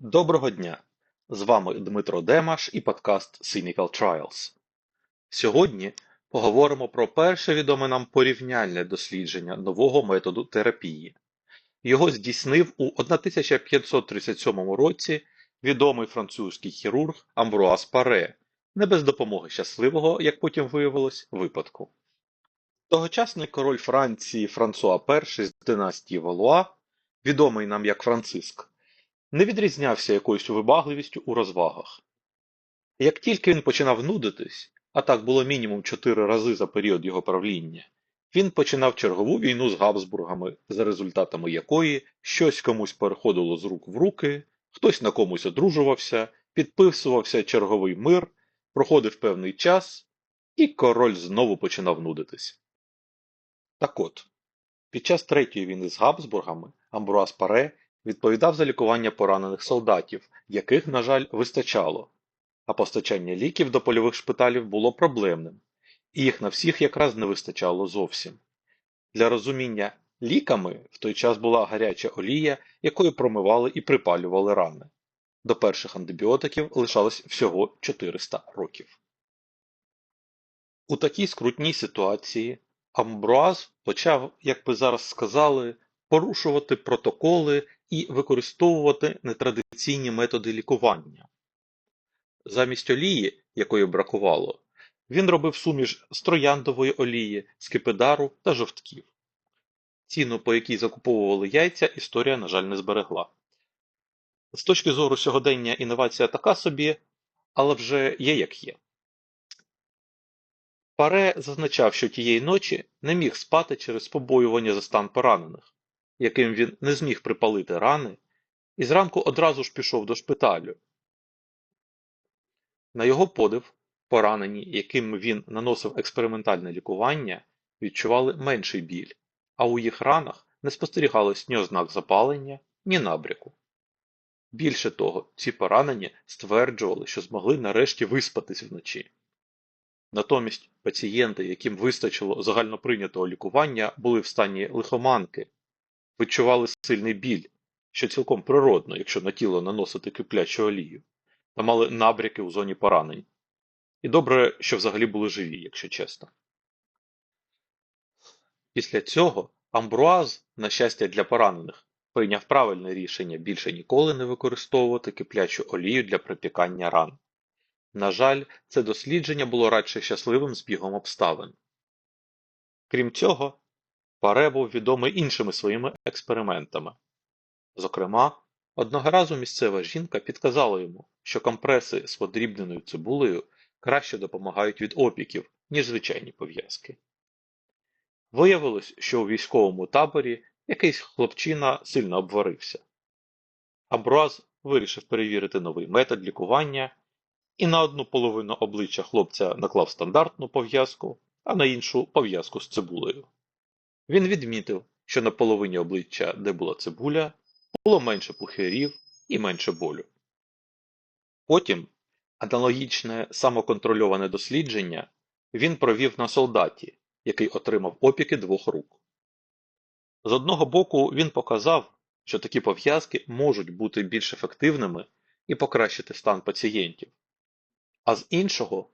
Доброго дня! З вами Дмитро Демаш і подкаст Cynical Trials. Сьогодні поговоримо про перше відоме нам порівняльне дослідження нового методу терапії. Його здійснив у 1537 році відомий французький хірург Амбруаз Паре, не без допомоги щасливого, як потім виявилось, випадку. Тогочасний король Франції Франсуа І з династії Валуа, відомий нам як Франциск, не відрізнявся якоюсь вибагливістю у розвагах. Як тільки він починав нудитись, а так було мінімум чотири рази за період його правління, він починав чергову війну з Габсбургами, за результатами якої щось комусь переходило з рук в руки, хтось на комусь одружувався, підписувався черговий мир, проходив певний час, і король знову починав нудитись. Так от, під час третьої війни з Габсбургами Амбруаз Паре відповідав за лікування поранених солдатів, яких, на жаль, вистачало, а постачання ліків до польових шпиталів було проблемним, і їх на всіх якраз не вистачало зовсім. Для розуміння ліками в той час була гаряча олія, якою промивали і припалювали рани. До перших антибіотиків лишалось всього 400 років. У такій скрутній ситуації Амбруаз почав, як би зараз сказали, порушувати протоколи і використовувати нетрадиційні методи лікування. Замість олії, якої бракувало, він робив суміш з трояндової олії, скипидару та жовтків. Ціну, по якій закуповували яйця, історія, на жаль, не зберегла. З точки зору сьогодення інновація така собі, але вже є як є. Паре зазначав, що тієї ночі не міг спати через побоювання за стан поранених, яким він не зміг припалити рани, і зранку одразу ж пішов до шпиталю. На його подив, поранені, яким він наносив експериментальне лікування, відчували менший біль, а у їх ранах не спостерігалось ні ознак запалення, ні набряку. Більше того, ці поранені стверджували, що змогли нарешті виспатись вночі. Натомість пацієнти, яким вистачило загальноприйнятого лікування, були в стані лихоманки, відчували сильний біль, що цілком природно, якщо на тіло наносити киплячу олію, та мали набряки у зоні поранень. І добре, що взагалі були живі, якщо чесно. Після цього Амбруаз, на щастя для поранених, прийняв правильне рішення більше ніколи не використовувати киплячу олію для припікання ран. На жаль, це дослідження було радше щасливим збігом обставин. Крім цього, Паре був відомий іншими своїми експериментами. Зокрема, одного разу місцева жінка підказала йому, що компреси з подрібненою цибулею краще допомагають від опіків, ніж звичайні пов'язки. Виявилось, що у військовому таборі якийсь хлопчина сильно обварився. Абруаз вирішив перевірити новий метод лікування і на одну половину обличчя хлопця наклав стандартну пов'язку, а на іншу пов'язку з цибулею. Він відмітив, що на половині обличчя, де була цибуля, було менше пухирів і менше болю. Потім аналогічне самоконтрольоване дослідження він провів на солдаті, який отримав опіки двох рук. З одного боку, він показав, що такі пов'язки можуть бути більш ефективними і покращити стан пацієнтів, а з іншого,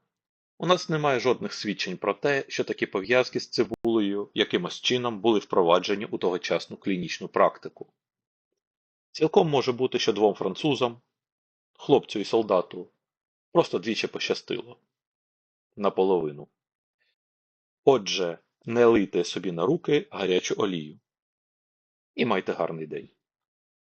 у нас немає жодних свідчень про те, що такі пов'язки з цибулею якимось чином були впроваджені у тогочасну клінічну практику. Цілком може бути, що двом французам, хлопцю і солдату, просто двічі пощастило наполовину. Отже, не лийте собі на руки гарячу олію. І майте гарний день.